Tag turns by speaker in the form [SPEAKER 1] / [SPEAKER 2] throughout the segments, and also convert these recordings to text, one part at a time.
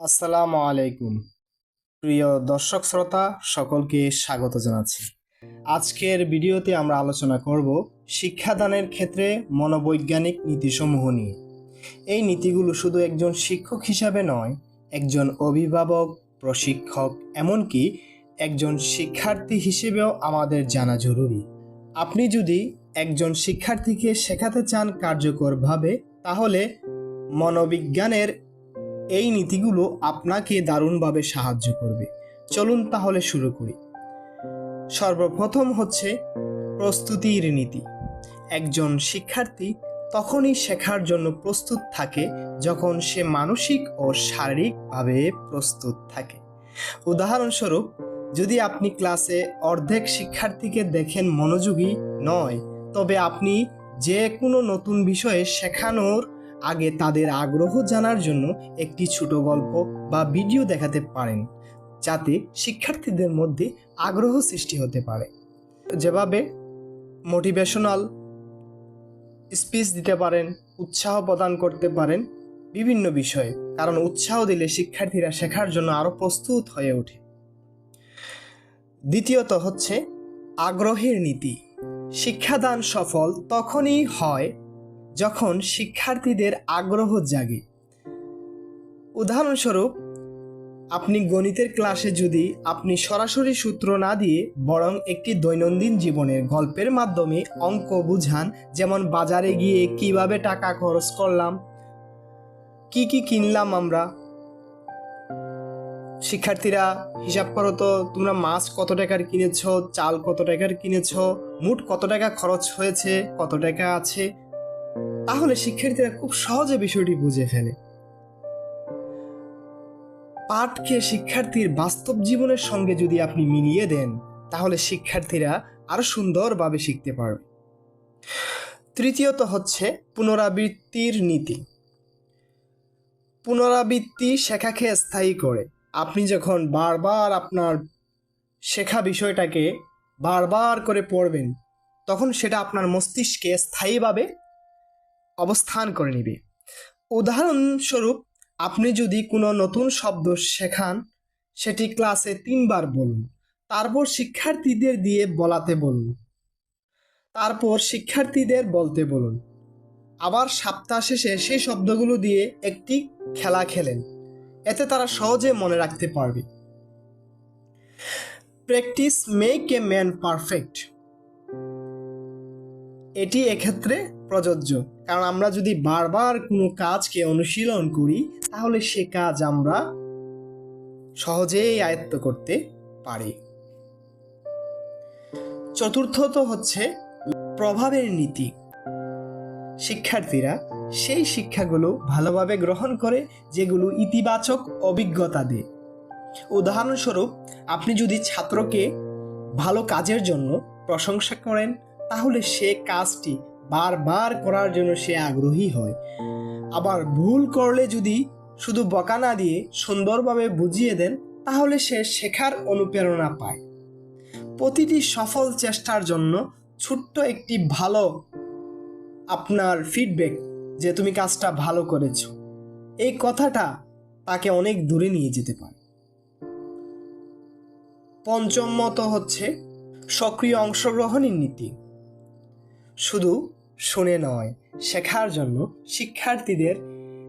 [SPEAKER 1] আসসালামু আলাইকুম। প্রিয় দর্শক শ্রোতা, সকলকে স্বাগত জানাচ্ছি। আজকের ভিডিওতে আমরা আলোচনা করব শিক্ষাদানের ক্ষেত্রে মনোবৈজ্ঞানিক নীতিসমূহ নিয়ে। এই নীতিগুলো শুধু একজন শিক্ষক হিসাবে নয়, একজন অভিভাবক, প্রশিক্ষক, এমনকি একজন শিক্ষার্থী হিসেবেও আমাদের জানা জরুরি। আপনি যদি একজন শিক্ষার্থীকে শেখাতে চান কার্যকরভাবে, তাহলে মনোবিজ্ঞানের এই নীতিগুলো আপনাকে দারুণভাবে সাহায্য করবে। চলুন তাহলে শুরু করি। সর্বপ্রথম হচ্ছে প্রস্তুতির নীতি। একজন শিক্ষার্থী তখনই শেখার জন্য প্রস্তুত থাকে যখন সে মানসিক ও শারীরিকভাবে প্রস্তুত থাকে। উদাহরণস্বরূপ, যদি আপনি ক্লাসে অর্ধেক শিক্ষার্থীকে দেখেন মনোযোগী নয়, তবে আপনি যে কোনো নতুন বিষয়ে শেখানোর আগে তাদের আগ্রহ জানার জন্য একটি ছোট গল্প বা ভিডিও দেখাতে পারেন, যাতে শিক্ষার্থীদের মধ্যে আগ্রহ সৃষ্টি হতে পারে। যেভাবে মোটিভেশনাল স্পিচ দিতে পারেন, উৎসাহ প্রদান করতে পারেন বিভিন্ন বিষয়ে, কারণ উৎসাহ দিলে শিক্ষার্থীরা শেখার জন্য আরও প্রস্তুত হয়ে ওঠে। দ্বিতীয়ত হচ্ছে আগ্রহের নীতি। শিক্ষাদান সফল তখনই হয় যখন শিক্ষার্থীদের আগ্রহ জাগে। উদাহরণস্বরূপ, আপনি গণিতের ক্লাসে যদি আপনি সরাসরি সূত্র না দিয়ে বরং একটি দৈনন্দিন জীবনের গল্পের মাধ্যমে অঙ্ক বুঝান, যেমন বাজারে গিয়ে কীভাবে টাকা খরচ করলাম, কি কি কিনলাম আমরা। শিক্ষার্থীরা, হিসাব করো তো, তোমরা মাছ কত টাকার কিনেছ, চাল কত টাকার কিনেছ মোট কত টাকা খরচ হয়েছে, কত টাকা আছে? তাহলে শিক্ষার্থীরা খুব সহজে বিষয়টি বুঝে ফেলে। পাঠকে শিক্ষার্থীর বাস্তব জীবনের সঙ্গে যদি আপনি মিলিয়ে দেন, তাহলে শিক্ষার্থীরা আরও সুন্দরভাবে শিখতে পারবে। তৃতীয়ত হচ্ছে পুনরাবৃত্তির নীতি। পুনরাবৃত্তি শেখাকে স্থায়ী করে। আপনি যখন বারবার আপনার শেখা বিষয়টাকে বারবার করে পড়বেন, তখন সেটা আপনার মস্তিষ্কে স্থায়ীভাবে অবস্থান করে নিবে। উদাহরণস্বরূপ, আপনি যদি কোনো নতুন শব্দ শেখান, সেটি ক্লাসে তিনবার বলুন, তারপর শিক্ষার্থীদের দিয়ে বলাতে বলুন, তারপর শিক্ষার্থীদের বলতে বলুন। আবার সপ্তাহ শেষে সেই শব্দগুলো দিয়ে একটি খেলা খেলেন, এতে তারা সহজে মনে রাখতে পারবে। Practice make a man perfect. এটি এক্ষেত্রে প্রযোজ্য। কারণ আমরা যদি বারবার কোনো কাজকে অনুশীলন করি, তাহলে সে কাজ আমরা সহজেই আয়ত্ত করতে পারি। চতুর্থত হচ্ছে প্রভাবের নীতি। শিক্ষার্থীরা সেই শিক্ষাগুলো ভালোভাবে গ্রহণ করে, যেগুলো ইতিবাচক অভিজ্ঞতা দেয়। উদাহরণস্বরূপ, আপনি যদি ছাত্রকে ভালো কাজের জন্য প্রশংসা করেন, তাহলে সে কাজটি বারবার করার জন্য সে আগ্রহী হয়। আবার ভুল করলে যদি শুধু বকা না দিয়ে সুন্দরভাবে বুঝিয়ে দেন, তাহলে সে শেখার অনুপ্রেরণা পায়। প্রতিটি সফল চেষ্টার জন্য ছোট্ট একটি ভালো আপনার ফিডব্যাক যে তুমি কাজটা ভালো করেছ। এই কথাটা তাকে অনেক দূরে নিয়ে যেতে পারে। পঞ্চম মত হচ্ছে সক্রিয় অংশগ্রহণের নীতি। শুধু শুনে নয়, শেখার জন্য শিক্ষার্থীদের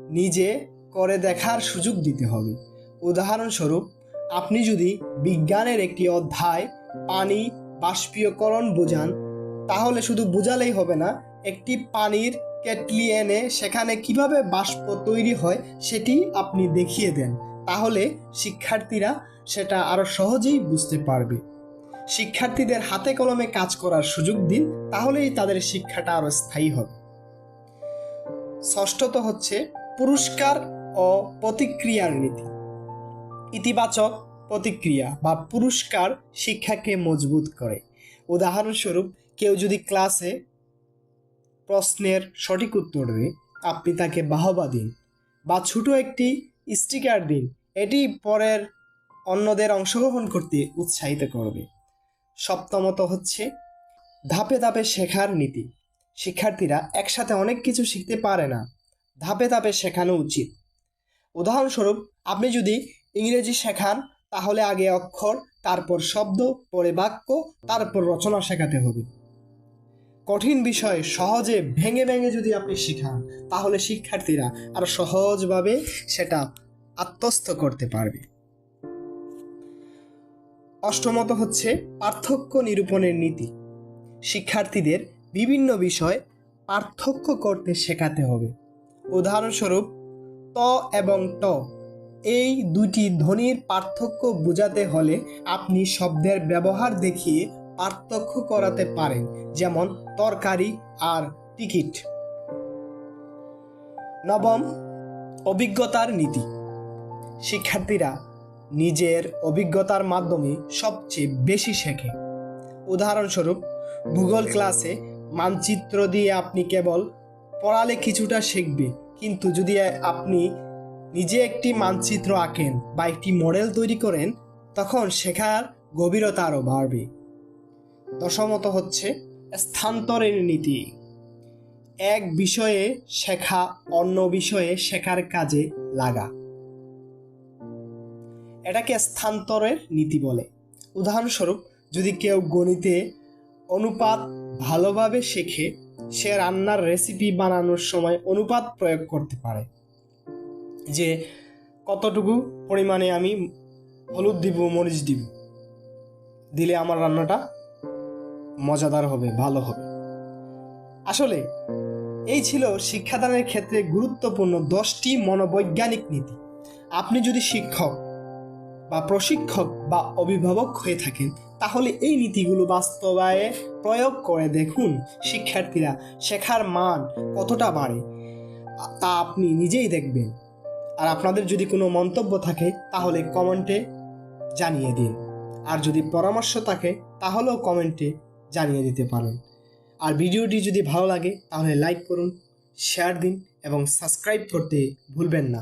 [SPEAKER 1] নিজে করে দেখার সুযোগ দিতে হবে। উদাহরণস্বরূপ, আপনি যদি বিজ্ঞানের একটি অধ্যায় পানি বাষ্পীয়করণ বোঝান, তাহলে শুধু বোঝালেই হবে না, একটি পানির কেটলি এনে সেখানে কীভাবে বাষ্প তৈরি হয় সেটি আপনি দেখিয়ে দেন। তাহলে শিক্ষার্থীরা সেটা আরও সহজেই বুঝতে পারবে। শিক্ষার্থীদের হাতে কলমে কাজ করার সুযোগ দিন, তাহলেই তাদের শিক্ষাটা আরও স্থায়ী হবে। ষষ্ঠত হচ্ছে পুরস্কার ও প্রতিক্রিয়ার নীতি। ইতিবাচক প্রতিক্রিয়া বা পুরস্কার শিক্ষাকে মজবুত করে। উদাহরণস্বরূপ, কেউ যদি ক্লাসে প্রশ্নের সঠিক উত্তর দেয়, আপনি তাকে বাহবা দিন বা ছোট একটি স্টিকার দিন। এটি পরের অন্যদের অংশগ্রহণ করতে উৎসাহিত করবে। সপ্তমত হচ্ছে ধাপে ধাপে শেখার নীতি। শিক্ষার্থীরা একসাথে অনেক কিছু শিখতে পারে না। ধাপে ধাপে শেখানো উচিত। উদাহরণস্বরূপ, আপনি যদি ইংরেজি শেখান, তাহলে আগে অক্ষর, তারপর শব্দ, পরে বাক্য, তারপর রচনা শেখাতে হবে। কঠিন বিষয় সহজে ভেঙে ভেঙে যদি আপনি শেখান, তাহলে শিক্ষার্থীরা আরও সহজভাবে সেটা আত্মস্থ করতে পারবে। অষ্টমত হচ্ছে পার্থক্য নিরূপণের নীতি। শিক্ষার্থীদের বিভিন্ন বিষয় পার্থক্য করতে শেখাতে হবে। উদাহরণস্বরূপ, ত এবং ট, এই দুটি ধ্বনির পার্থক্য বোঝাতে হলে আপনি শব্দের ব্যবহার দেখিয়ে পার্থক্য করাতে পারেন, যেমন তরকারি আর টিকিট। নবম, অভিজ্ঞতার নীতি। শিক্ষার্থীরা নিজের অভিজ্ঞতার মাধ্যমে সবচেয়ে বেশি শেখে। উদাহরণস্বরূপ ভূগোল ক্লাসে মানচিত্র দিয়ে আপনি কেবল পড়ালে কিছুটা শিখবে, কিন্তু যদি আপনি নিজে একটি মানচিত্র আঁকেন বা একটি মডেল তৈরি করেন, তখন শেখার গভীরতা আরও বাড়বে। দশমত হচ্ছে স্থানান্তরের নীতি। এক বিষয়ে শেখা অন্য বিষয়ে শেখার কাজে লাগা। এটাকে স্থানান্তরের নীতি বলে। উদাহরণস্বরূপ, যদি কেউ গণিতে অনুপাত ভালোভাবে শেখে, সে রান্নার রেসিপি বানানোর সময় অনুপাত প্রয়োগ করতে পারে। যে, কতটুকু পরিমাণে আমি হলুদ দিব, মরিচ দিব? দিলে আমার রান্নাটা মজাদার হবে, ভালো হবে। আসলে, এই ছিল শিক্ষাদানের ক্ষেত্রে গুরুত্বপূর্ণ দশটি মনোবৈজ্ঞানিক নীতি। আপনি যদি শিক্ষক বা প্রশিক্ষক বা অভিভাবক হয়ে থাকেন, তাহলে এই নীতিগুলো বাস্তবায়ে প্রয়োগ করে দেখুন শিক্ষার্থীরা শেখার মান কতটা বাড়ে, তা আপনি নিজেই দেখবেন। আর আপনাদের যদি কোনো মন্তব্য থাকে, তাহলে কমেন্টে জানিয়ে দিন। আর যদি পরামর্শ থাকে, তাহলেও কমেন্টে জানিয়ে দিতে পারেন। আর ভিডিওটি যদি ভালো লাগে, তাহলে লাইক করুন, শেয়ার দিন এবং সাবস্ক্রাইব করতে ভুলবেন না।